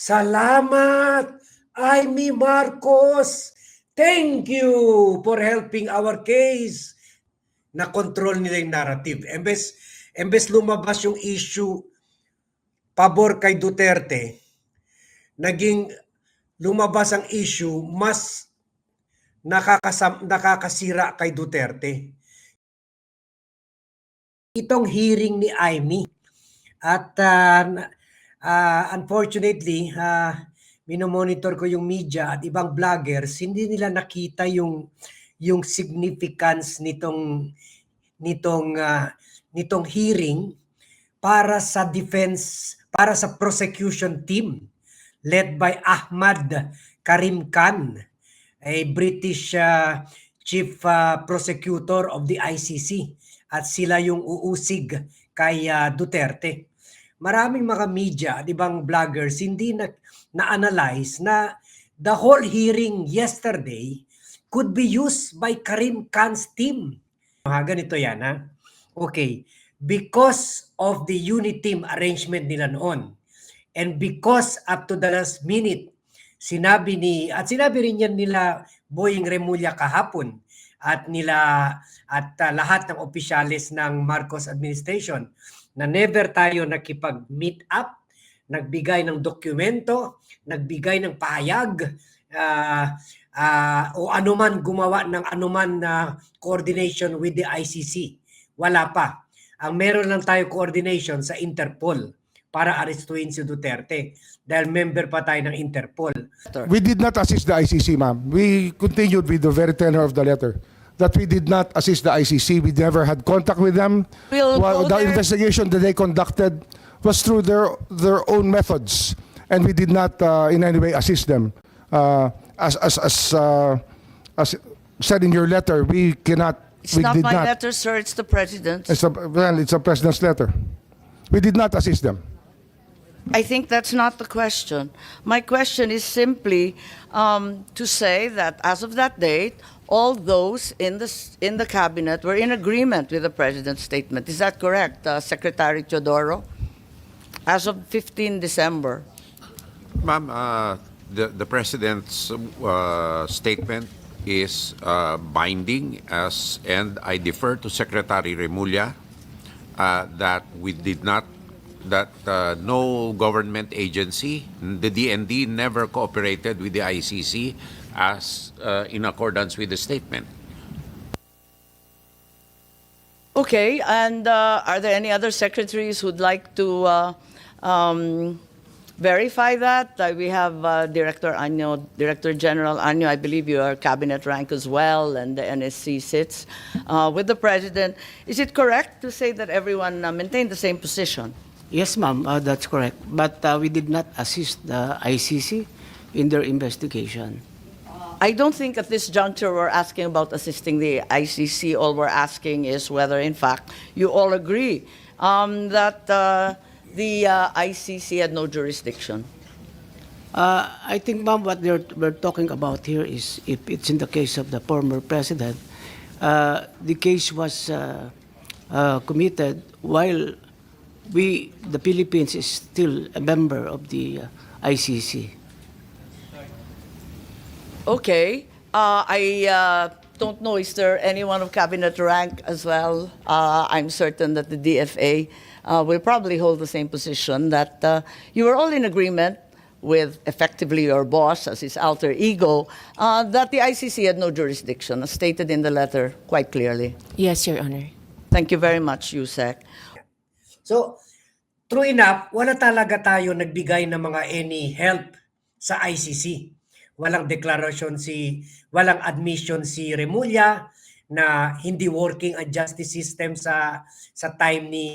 Salamat, Amy Marcos. Thank you for helping our case. Na-control nila yung narrative. Embes, embes lumabas yung issue pabor kay Duterte, naging lumabas ang issue mas nakakasam, nakakasira kay Duterte. Itong hearing ni Amy. At ah, ah, unfortunately, uh, minomonitor ko yung media at ibang vloggers, hindi nila nakita yung yung significance nitong nitong ah, nitong hearing para sa defense para sa prosecution team led by Ahmad Karim Khan, a British ah, chief ah, prosecutor of the ICC at sila yung uusig kay ah, Duterte. Maraming mga media at ibang vloggers hindi na na-analyze na the whole hearing yesterday could be used by Karim Khan's team. Mga ganito yan ha. Okay, because of the unit team arrangement nila noon and because up to the last minute sinabi ni at sinabi rin yan nila Boying Remulla kahapon at nila at uh, lahat ng opisyalis ng Marcos administration na never tayo nakipag-meet up, nagbigay ng dokumento, nagbigay ng pahayag, ah, ah, o anuman gumawa ng anuman na coordination with the ICC. Wala pa. Ang meron lang tayo coordination sa Interpol para arestuin si Duterte dahil member pa tayo ng Interpol. We did not assist the ICC, ma'am. We continued with the very tenor of the letter that we did not assist the ICC. We never had contact with them. We'll While go the there. investigation that they conducted was through their their own methods, and we did not uh, in any way assist them. Uh, as as as uh, as said in your letter, we cannot. It's we not did my not. letter, sir, it's the president's. It's a, well, it's a president's letter. We did not assist them. I think that's not the question. My question is simply um, to say that as of that date, all those in the, in the cabinet were in agreement with the president's statement. Is that correct, uh, Secretary Teodoro? As of 15 December. Ma'am, uh, the, the President's uh, statement is uh, binding as, and I defer to Secretary Remulla uh, that we did not, that uh, no government agency, the DND never cooperated with the ICC as uh, in accordance with the statement. Okay, and uh, are there any other secretaries who'd like to uh, um, verify that? Uh, we have uh, Director Anyo, Director General Anyo, I believe you are cabinet rank as well, and the NSC sits uh, with the president. Is it correct to say that everyone uh, maintained the same position? Yes, ma'am, uh, that's correct. But uh, we did not assist the ICC in their investigation. I don't think at this juncture we're asking about assisting the ICC. All we're asking is whether, in fact, you all agree um, that uh, the uh, ICC had no jurisdiction. Uh, I think, ma'am, what they're, we're talking about here is if it's in the case of the former president, uh, the case was uh, uh, committed while we, the Philippines, is still a member of the uh, ICC. Okay. Uh, I uh, don't know, is there anyone of cabinet rank as well? Uh, I'm certain that the DFA uh, will probably hold the same position that uh, you were all in agreement with effectively your boss as his alter ego, uh, that the ICC had no jurisdiction, as stated in the letter quite clearly. Yes, Your Honor. Thank you very much, Yusek. So, true enough, wala talaga tayo nagbigay ng mga any help sa ICC. Walang deklarasyon si, walang admission si Remulla na hindi working ang justice system sa sa time ni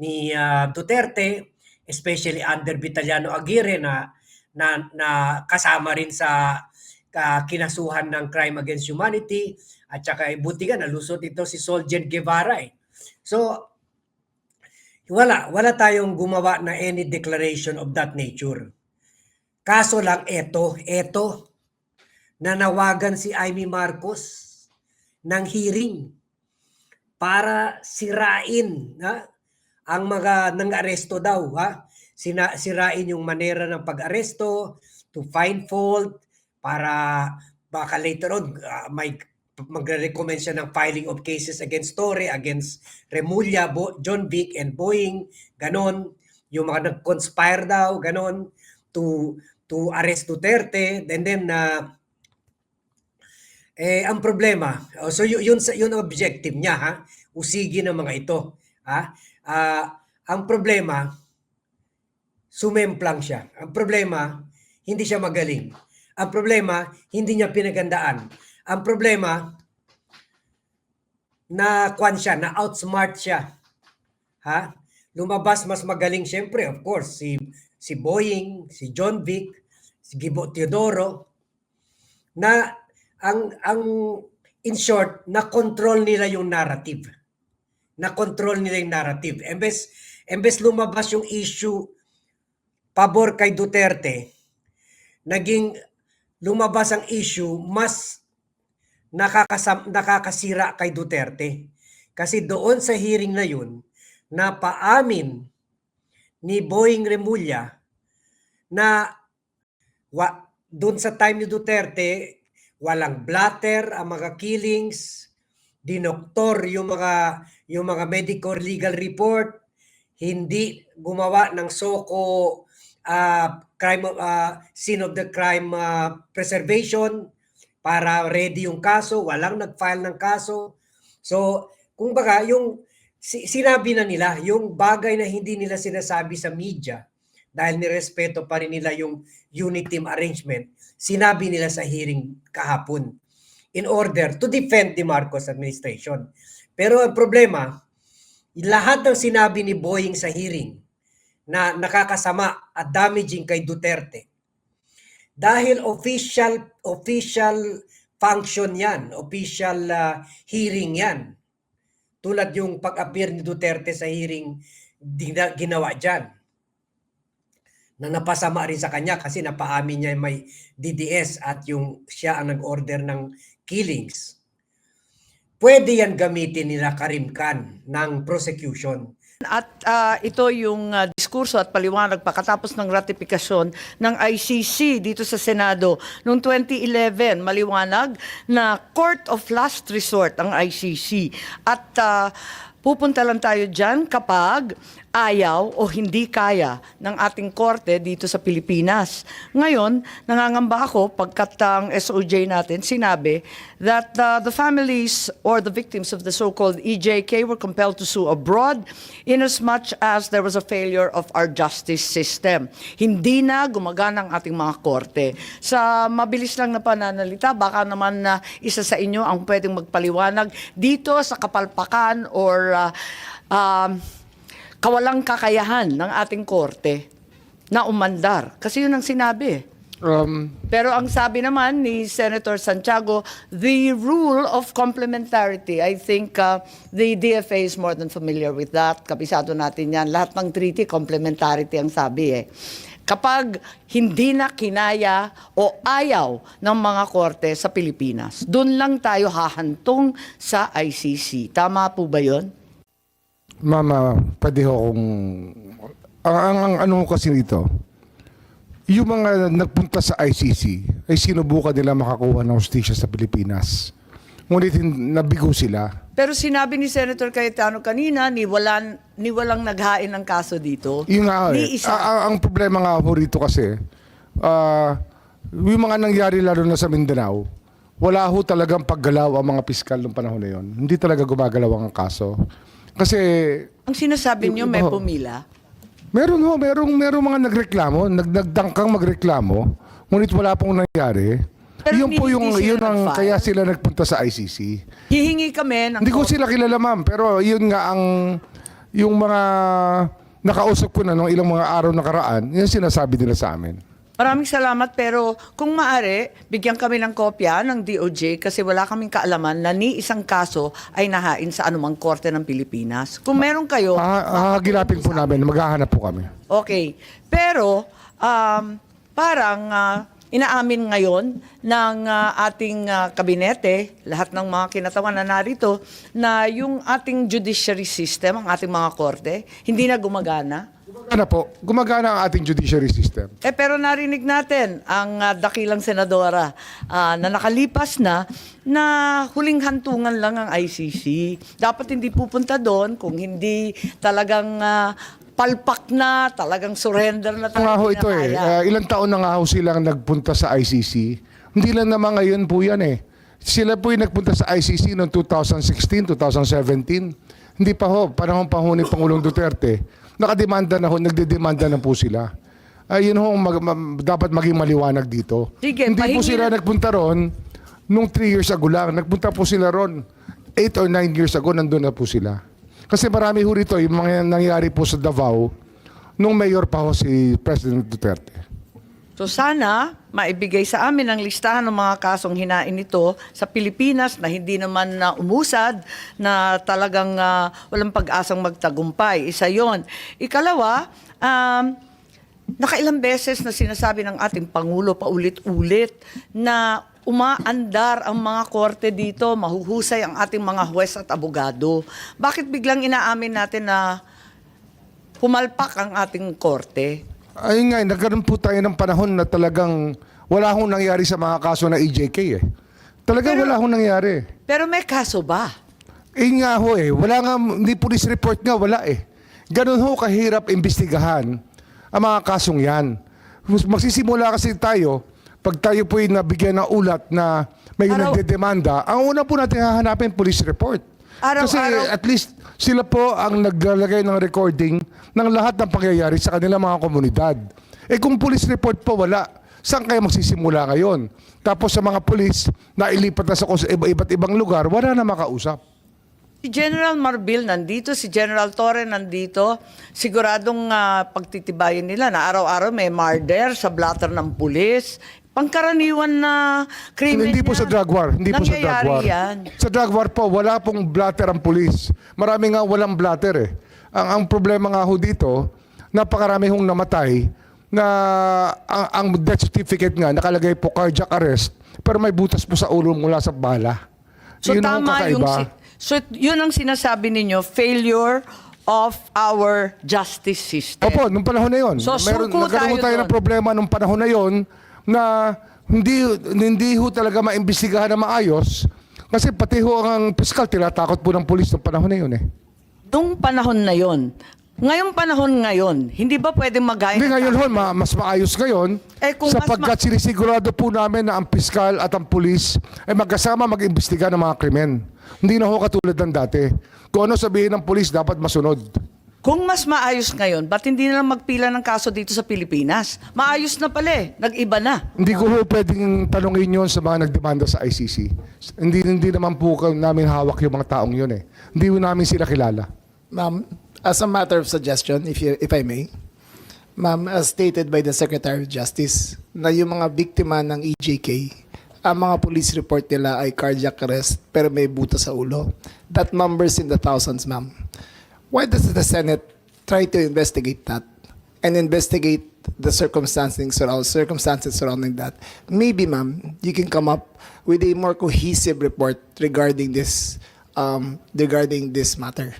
ni ah, Duterte, especially under Vitaliano Aguirre na na, na kasama rin sa ah, kinasuhan ng crime against humanity at saka eh, buti nga nalusot ito si Soljen Guevara eh. So wala, wala tayong gumawa na any declaration of that nature. Kaso lang eto, eto, nanawagan si Amy Marcos ng hearing para sirain ha, ang mga nang aresto daw ha sina, sirain yung manera ng pag-aresto, to find fault, para baka later on ah, may magre-recommend siya ng filing of cases against Torre, against Remulla, Bo- John Vic, and Boeing, ganon. Yung mga nag-conspire daw, ganon, to to arrest Duterte. And then, na eh, ang problema, oh, so yun, yun, yun objective niya, ha? Usigin ang mga ito. Ha? Ah, ang problema, sumemplang siya. Ang problema, hindi siya magaling. Ang problema, hindi niya pinagandaan. Ang problema, na kwan siya, na outsmart siya. Ha? Lumabas mas magaling siyempre, of course, si si Boeing, si John Vic, si Gibo Teodoro, na ang ang in short, na control nila yung narrative. Na control nila yung narrative. Embes embes lumabas yung issue pabor kay Duterte, naging lumabas ang issue mas nakakasam, nakakasira kay Duterte. Kasi doon sa hearing na yun, napaamin ni Boeing Remulla na wa, doon sa time ni Duterte, walang blatter ang mga killings, dinoktor yung mga yung mga medical legal report, hindi gumawa ng soko ah, crime ah, scene of the crime ah, preservation para ready yung kaso, walang nag-file ng kaso. So, kung baga, yung sinabi na nila, yung bagay na hindi nila sinasabi sa media, dahil nirespeto pa rin nila yung unit team arrangement, sinabi nila sa hearing kahapon in order to defend the Marcos administration. Pero ang problema, lahat ng sinabi ni Boeing sa hearing na nakakasama at damaging kay Duterte, dahil official official function yan, official ah, hearing yan. Tulad yung pag-appear ni Duterte sa hearing ginawa dyan. Na napasama rin sa kanya kasi napaamin niya may DDS at yung siya ang nag-order ng killings. Pwede yan gamitin nila Karimkan ng prosecution. At ah, ito yung ah, diskurso at paliwanag pagkatapos ng ratifikasyon ng ICC dito sa Senado noong 2011. Maliwanag na court of last resort ang ICC. At ah, pupunta lang tayo dyan kapag ayaw o hindi kaya ng ating korte dito sa Pilipinas. Ngayon, nangangamba ako pagkat ang SOJ natin sinabi that uh, the families or the victims of the so-called EJK were compelled to sue abroad inasmuch as there was a failure of our justice system. Hindi na gumagana ang ating mga korte. Sa mabilis lang na pananalita, baka naman na isa sa inyo ang pwedeng magpaliwanag dito sa kapalpakan or uh, um, kawalang kakayahan ng ating korte na umandar. Kasi yun ang sinabi. Um, Pero ang sabi naman ni Senator Santiago, the rule of complementarity, I think uh, the DFA is more than familiar with that. Kabisado natin yan. Lahat ng treaty, complementarity ang sabi eh. Kapag hindi na kinaya o ayaw ng mga korte sa Pilipinas, doon lang tayo hahantong sa ICC. Tama po ba yun? Mama, pwede ho kung... Ang, ang, ang ano kasi nito, yung mga nagpunta sa ICC ay sinubukan nila makakuha ng hostisya sa Pilipinas. Ngunit nabigo sila. Pero sinabi ni Senator Cayetano kanina, ni, walang, ni walang naghain ng kaso dito. Yung nga, Ni eh, isa. a- ang problema nga ho rito kasi, ah, yung mga nangyari lalo na sa Mindanao, wala ho talagang paggalaw ang mga piskal ng panahon na yon. Hindi talaga gumagalaw ang kaso. Kasi Ang sinasabi niyo may pumila. Meron ho, merong, merong mga nagreklamo, nag, nagdangkang magreklamo, ngunit wala pong nangyari. Pero yun po yung, yun ang, nag-file. kaya sila nagpunta sa ICC. Hihingi kami ng Hindi ko sila kilala ma'am, pero yun nga ang, yung mga nakausap ko na nung ilang mga araw nakaraan, yun sinasabi nila sa amin. Maraming salamat pero kung maari, bigyan kami ng kopya ng DOJ kasi wala kaming kaalaman na ni isang kaso ay nahain sa anumang korte ng Pilipinas. Kung meron kayo, Ah, ah, ginapin po namin, maghahanap po kami. okay. Pero um, parang ah, inaamin ngayon ng ah, ating ah, kabinete, lahat ng mga kinatawan na narito, na yung ating judiciary system, ang ating mga korte, hindi na gumagana. Gumagana po. Gumagana ang ating judiciary system. Eh pero narinig natin ang ah, dakilang senadora ah, na nakalipas na na huling hantungan lang ang ICC. Dapat hindi pupunta doon kung hindi talagang ah, palpak na, talagang surrender na Nga ho talaga. ito eh. Ah, ilang taon na nga ho silang nagpunta sa ICC. Hindi lang naman ngayon po yan eh. Sila po yung nagpunta sa ICC noong 2016, 2017. Hindi pa ho, panahon pa ho ni Pangulong Duterte. Nakademanda na ho, nagdedemanda na po sila. Ayun ho, mag, ma- dapat maging maliwanag dito. Sige, Hindi po sila na- nagpunta ron nung 3 years ago lang. Nagpunta po sila ron 8 or 9 years ago, nandun na po sila. Kasi marami ho rito, yung mga nangyari po sa Davao, nung mayor pa ho si President Duterte. So sana maibigay sa amin ang listahan ng mga kasong hinain nito sa Pilipinas na hindi naman na umusad na talagang ah, walang pag-asang magtagumpay. Isa yon. Ikalawa, um, nakailang beses na sinasabi ng ating Pangulo paulit-ulit na umaandar ang mga korte dito, mahuhusay ang ating mga huwes at abogado. Bakit biglang inaamin natin na pumalpak ang ating korte? Ayun nga, eh, nagkaroon po tayo ng panahon na talagang wala hong nangyari sa mga kaso na EJK eh. Talagang Pero- wala hong nangyari. Pero may kaso ba? Eh nga ho eh, wala nga, hindi police report nga, wala eh. Ganun ho kahirap imbestigahan ang mga kasong yan. Mas- Magsisimula kasi tayo, pag tayo po nabigyan ng ulat na may Araw- nagdedemanda, ang una po natin hahanapin police report. Kasi Araw-araw- at least sila po ang naglalagay ng recording ng lahat ng pangyayari sa kanilang mga komunidad. Eh kung police report po wala, saan kayo magsisimula ngayon? Tapos sa mga police na ilipat na sa iba't ibang lugar, wala na makausap. Si General Marbil nandito, si General Torre nandito. Siguradong ah, pagtitibayin nila na araw-araw may murder sa blatter ng pulis. Pangkaraniwan na krimen Hindi po yan. sa drug war. Hindi po sa drug Nangyayari war. yan. Sa drug war po, wala pong blatter ang pulis. Marami nga walang blatter eh. Ang, ang problema nga ho dito, napakarami hong namatay na ang, ang death certificate nga nakalagay po cardiac arrest pero may butas po sa ulo mula sa bala. So Yun ang tama yung kakaiba. si- So yun ang sinasabi ninyo, failure of our justice system. Opo, nung panahon na yon. So, meron, suko nagkaroon tayo tayo doon. ng problema nung panahon na yon na hindi hindi ho talaga maimbestigahan na maayos kasi pati ho ang piskal tinatakot po ng pulis nung panahon na yon eh. Nung panahon na yon, ngayong panahon ngayon, hindi ba pwedeng magaya Hindi ngayon ho, ma- mas maayos ngayon Eh, kung mas sapagkat sinisigurado po namin na ang piskal at ang pulis ay magkasama mag-imbestiga ng mga krimen. Hindi na ho katulad ng dati. Kung ano sabihin ng pulis, dapat masunod. Kung mas maayos ngayon, ba't hindi na lang magpila ng kaso dito sa Pilipinas? Maayos na pala eh. Nag-iba na. Hindi ko ho pwedeng tanongin yon sa mga nagdemanda sa ICC. Hindi, hindi naman po ka- namin hawak yung mga taong yun eh. Hindi ho namin sila kilala. Ma'am, as a matter of suggestion, if, you, if I may, ma'am, as stated by the Secretary of Justice, na yung mga biktima ng EJK, ang mga police report nila ay cardiac arrest pero may buta sa ulo. That numbers in the thousands, ma'am. Why does the Senate try to investigate that and investigate the circumstances surrounding, circumstances surrounding that? Maybe, ma'am, you can come up with a more cohesive report regarding this um, regarding this matter.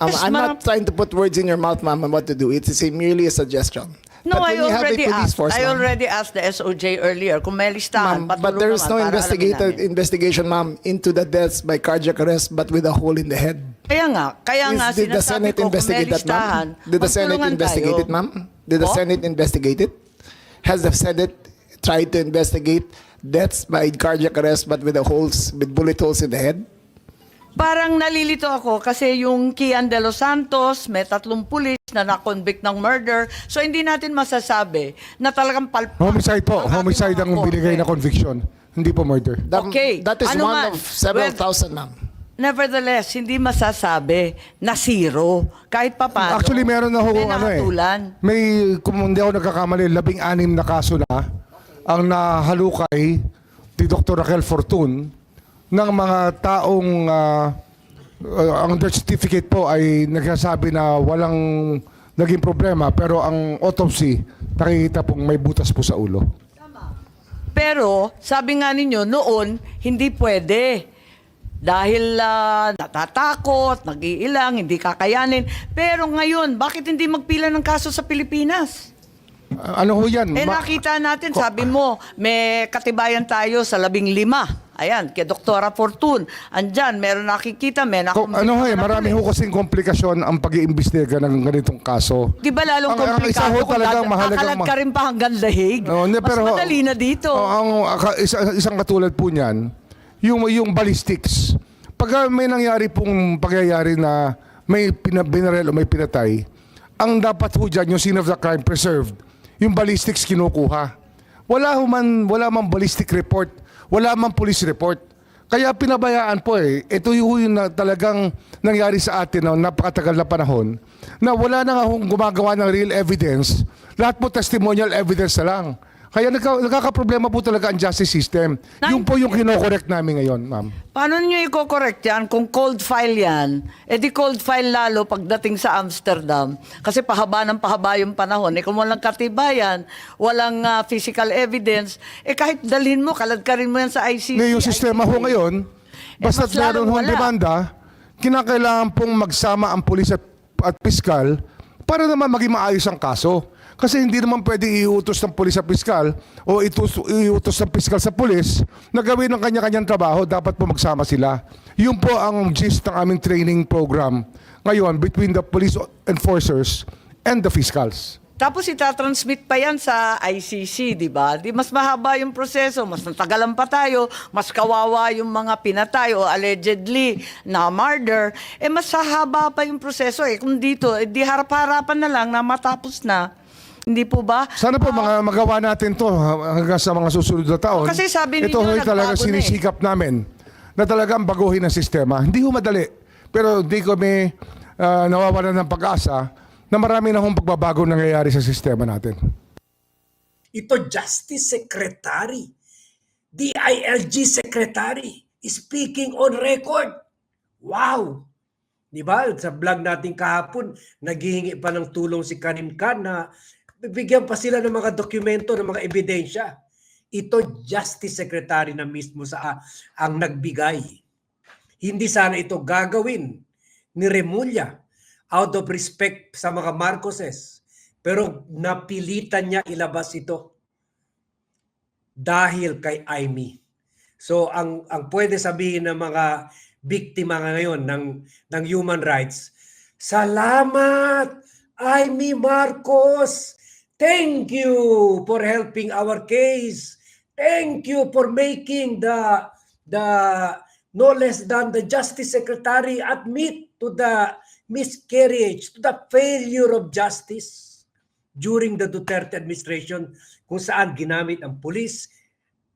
Um, Yes, I'm not trying to put words in your mouth, ma'am, on what to do. It is a, merely a suggestion. No, But I already asked. force, I already asked the SOJ earlier kung may listahan. But there is no namin. investigation, ma'am, into the deaths by cardiac arrest, but with a hole in the head. Kaya nga, kaya Is- nga did the Senate ko investigate that, ma'am? Did the Senate investigate tayo. it, ma'am? Did the Po? Senate investigate it? Has the Senate tried to investigate deaths by cardiac arrest, but with the holes, with bullet holes in the head? Parang nalilito ako kasi yung Kian de los Santos, may tatlong pulis na na-convict ng murder. So hindi natin masasabi na talagang palpak. Homicide po. ang ating Homicide mga ang binigay korte. na conviction. Hindi po murder. That, Okay. That is Ano one man? of several Well- thousand, ma'am. Nevertheless, hindi masasabi na zero. Kahit pa paano. Actually, meron na ho may ano eh. May, kung hindi ako nagkakamali, labing anim na kaso na ang nahalukay ni Dr. Raquel Fortun ng mga taong ah, ah, ang death certificate po ay nagsasabi na walang naging problema pero ang autopsy nakikita pong may butas po sa ulo. Pero, sabi nga ninyo, noon, hindi pwede. dahil ah, natatakot, nag-iilang, hindi kakayanin. Pero ngayon, bakit hindi magpila ng kaso sa Pilipinas? Uh, ano ho yan? Eh nakita natin, sabi mo, may katibayan tayo sa labing lima. Ayan, kay Doktora Fortun. Andyan, meron nakikita, may Ko- nakumpirma ano ho eh, marami ho kasing komplikasyon ang pag-iimbestiga ng ganitong kaso. Di ba lalong Ang- ang isa komplikado ho kung talagang dad- mahalagang ma- ka rin pa hanggang dahig? Oh, hindi, Mas pero, madali na dito. Oh, ang aka- isa- isang katulad po niyan, yung yung ballistics. Pag may nangyari pong pagyayari na may pina- binarel o may pinatay, ang dapat ho dyan, yung scene of the crime preserved, yung ballistics kinukuha. Wala ho man, wala man ballistic report, wala man police report. Kaya pinabayaan po eh. Ito yung, na, talagang nangyari sa atin na napakatagal na panahon na wala na nga gumagawa ng real evidence. Lahat po testimonial evidence na lang. Kaya nagka, nagkakaproblema po talaga ang justice system. Nang- Yung po yung kinokorek namin ngayon, ma'am. Paano nyo i-correct yan kung cold file yan? Eh di cold file lalo pagdating sa Amsterdam. Kasi pahaba ng pahaba yung panahon. Eh kung walang katibayan, walang ah, physical evidence, eh kahit dalhin mo, kaladkarin mo yan sa ICC. Ngayon, yung sistema ho ngayon, basta lalong meron wala. demanda, kinakailangan pong magsama ang pulis at, at piskal para naman maging maayos ang kaso. Kasi hindi naman pwede iutos ng pulis sa piskal o itus, iutos ng piskal sa pulis na gawin ang kanya-kanyang trabaho, dapat po magsama sila. Yun po ang gist ng aming training program ngayon between the police enforcers and the fiscals. Tapos itatransmit pa yan sa ICC, di ba? Di mas mahaba yung proseso, mas natagalan pa tayo, mas kawawa yung mga pinatay o allegedly na murder, eh mas hahaba pa yung proseso. Eh kung dito, eh, di harap-harapan na lang na matapos na. Hindi po ba? Sana po mga magawa natin to ha, hanggang sa mga susunod na taon. Kasi sabi ninyo, ito ho'y nagbago talaga na eh. sinisikap namin na talagang baguhin ang sistema. Hindi ho madali. Pero hindi kami ah, nawawalan ng pag-asa na marami na hong pagbabago nangyayari sa sistema natin. Ito Justice Secretary, DILG Secretary, speaking on record. Wow! Di ba? Sa vlog natin kahapon, naghihingi pa ng tulong si Karim Khan na bibigyan pa sila ng mga dokumento, ng mga ebidensya. Ito Justice Secretary na mismo sa ang nagbigay. Hindi sana ito gagawin ni Remulla out of respect sa mga Marcoses. Pero napilitan niya ilabas ito dahil kay Amy. So ang ang pwede sabihin ng mga biktima ngayon ng ng human rights, salamat Amy Marcos. Thank you for helping our case. Thank you for making the the no less than the Justice Secretary admit to the miscarriage, to the failure of justice during the Duterte administration kung saan ginamit ang police,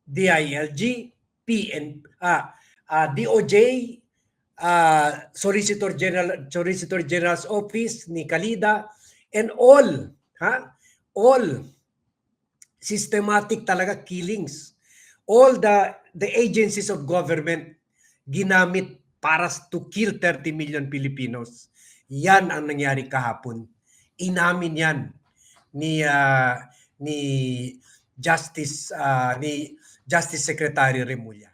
DILG, PN, ah, ah, DOJ, ah, Solicitor General Solicitor General's Office ni Kalida and all, ha? All systematic talaga killings. All the the agencies of government ginamit para to kill 30 million Filipinos. Yan ang nangyari kahapon. Inamin yan ni ah, ni Justice ah, ni Justice Secretary Remulla.